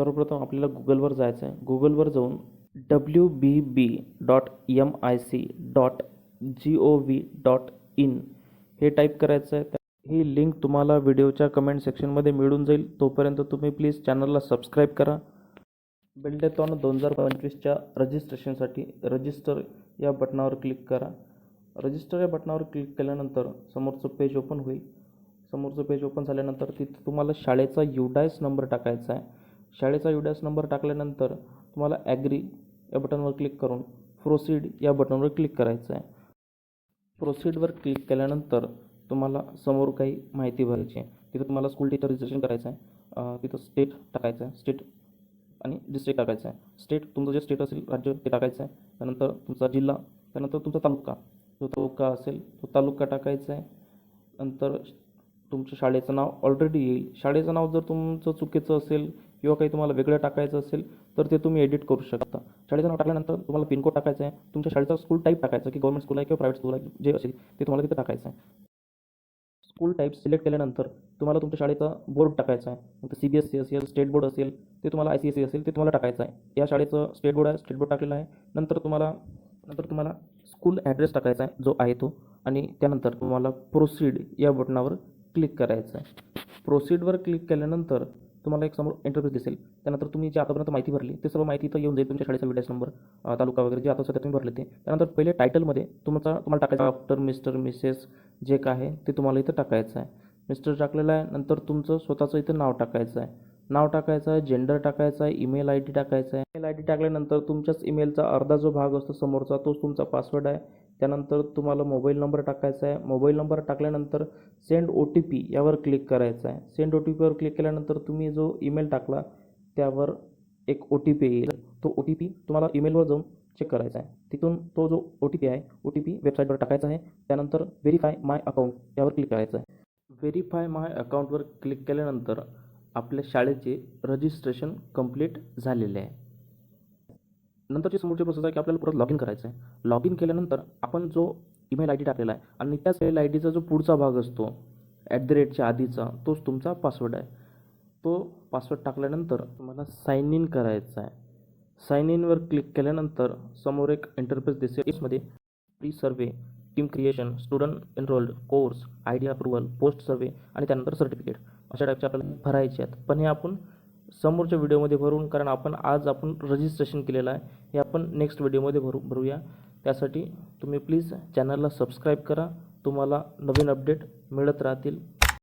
सर्वप्रथम आपल्याला गुगलवर जायचं आहे. गुगलवर जाऊन W B B dot M I C dot G O V dot in हे टाईप करायचं आहे. ही लिंक तुम्हाला व्हिडिओच्या कमेंट सेक्शनमध्ये मिळून जाईल. तोपर्यंत तुम्ही प्लीज चॅनलला सबस्क्राईब करा. बिल्डेथॉन दोन हजार पंचवीसच्या रजिस्ट्रेशनसाठी रजिस्टर या बटनावर क्लिक करा. रजिस्टर या बटनावर क्लिक केल्यानंतर समोरचं पेज ओपन होईल. समोरचं पेज ओपन झाल्यानंतर तिथं तुम्हाला शाळेचा युडायस नंबर टाकायचा आहे. शाळेचा युडायस नंबर टाकल्यानंतर तुम्हाला ॲग्री या बटनवर क्लिक करून प्रोसीड या बटनवर क्लिक करायचं आहे. प्रोसीडवर क्लिक केल्यानंतर तुम्हाला समोर काही माहिती भरायची आहे. तिथं तुम्हाला स्कूल टीचर रजिस्ट्रेशन करायचं आहे. तिथं स्टेट टाकायचं आहे. स्टेट आणि डिस्ट्रिक्ट टाकायचं आहे. स्टेट तुमचं जे स्टेट असेल राज्य ते टाकायचं आहे. त्यानंतर तुमचा जिल्हा त्यानंतर तुमचा तालुका. जो तालुका असेल तो तालुका टाकायचा आहे. नंतर तुमच्या शाळेचं नाव ऑलरेडी येईल. शाळेचं नाव जर तुमचं चुकीचं असेल किंवा काही तुम्हाला वेगळं टाकायचं असेल तर ते तुम्ही एडिट करू शकता. शाळेचं नाव टाकल्यानंतर तुम्हाला पिनकोड टाकायचा आहे. तुमच्या शाळेचा स्कूल टाईप टाकायचं की गव्हर्मेंट स्कूल आहे किंवा प्रायव्हेट स्कूल आहे जे असेल ते तुम्हाला तिथे टाकायचं आहे. स्कूल टाईप सिलेक्ट केल्यानंतर तुम्हाला तुमच्या शाळेचा बोर्ड टाकायचा आहे. मग सी बी एस सी असेल स्टेट बोर्ड असेल ते तुम्हाला आय सी एस सी असेल ते तुम्हाला टाकायचं आहे. या शाळेचं स्टेट बोर्ड आहे स्टेट बोर्ड टाकलेलं आहे. नंतर तुम्हाला नंतर तुम्हाला स्कूल ॲड्रेस टाकायचा आहे जो आहे तो. आणि त्यानंतर तुम्हाला प्रोसीड या बटनावर क्लिक करायचं आहे. प्रोसीडवर क्लिक केल्यानंतर तुम्हाला एक समोर इंटरव्ह्यू दिसेल. त्यानंतर तुम्ही जे आतापर्यंत माहिती भरली ते सर्व माहिती इथं येऊन जाईल तुमच्या शाळेचा विड्यास नंबर तालुका वगैरे जे आता सध्या तुम्ही भरले ते. त्यानंतर पहिले टायटलमध्ये तुमचा तुम्हाला टाकायचं डॉक्टर मिस्टर मिसेस जे काय आहे ते तुम्हाला इथं टाकायचं आहे. मिस्टर टाकलेलं आहे नंतर तुमचं स्वतःचं इथं नाव टाकायचं आहे. नाव टाकायचं आहे जेंडर टाकायचं आहे ईमेल आय डी टाकायचा आहे. ईमेल आय डी टाकल्यानंतर तुमच्याच ईमेलचा अर्धा जो भाग असतो समोरचा तोच तुमचा पासवर्ड आहे. त्यानंतर तुम्हाला मोबाईल नंबर टाकायचा आहे. मोबाईल नंबर टाकल्यानंतर सेंड ओ टी पी यावर क्लिक करायचं आहे. सेंड ओ टी पीवर क्लिक केल्यानंतर तुम्ही जो ईमेल टाकला त्यावर एक ओ टी पी येईल. तो ओ टी पी तुम्हाला ईमेलवर जाऊन चेक करायचा आहे. तिथून तो जो ओ टी पी आहे ओ टी पी वेबसाईटवर टाकायचा आहे. त्यानंतर व्हेरीफाय माय अकाउंट यावर क्लिक करायचं आहे. व्हेरीफाय माय अकाउंटवर क्लिक केल्यानंतर आपल्या शाळेचे रजिस्ट्रेशन कंप्लीट झालेले आहे. नंतरची समोरची प्रोसेस आहे की आपल्याला परत लॉग इन करायचं आहे. लॉग इन केल्यानंतर आपण जो ईमेल आय डी टाकलेला आहे आणि त्याच ईमेल आय डीचा जो पुढचा भाग असतो ॲट द रेटच्या आधीचा तोच तुमचा पासवर्ड आहे. तो पासवर्ड टाकल्यानंतर तुम्हाला साईन इन करायचा आहे. साईन इनवर क्लिक केल्यानंतर समोर एक इंटरफेस दिसेल. इसमध्ये pre survey team creation student enrolled course I D approval post survey आणि त्यानंतर सर्टिफिकेट अशा टाईपचे आपल्याला भरायचे आहेत. पण हे आपण समोरच्या व्हिडिओमध्ये भरून कारण आपण आज आपण रजिस्ट्रेशन केलेलं आहे हे आपण नेक्स्ट व्हिडिओमध्ये भरू भरूया. त्यासाठी तुम्ही प्लीज चॅनलला सबस्क्राईब करा. तुम्हाला नवीन अपडेट मिळत राहतील.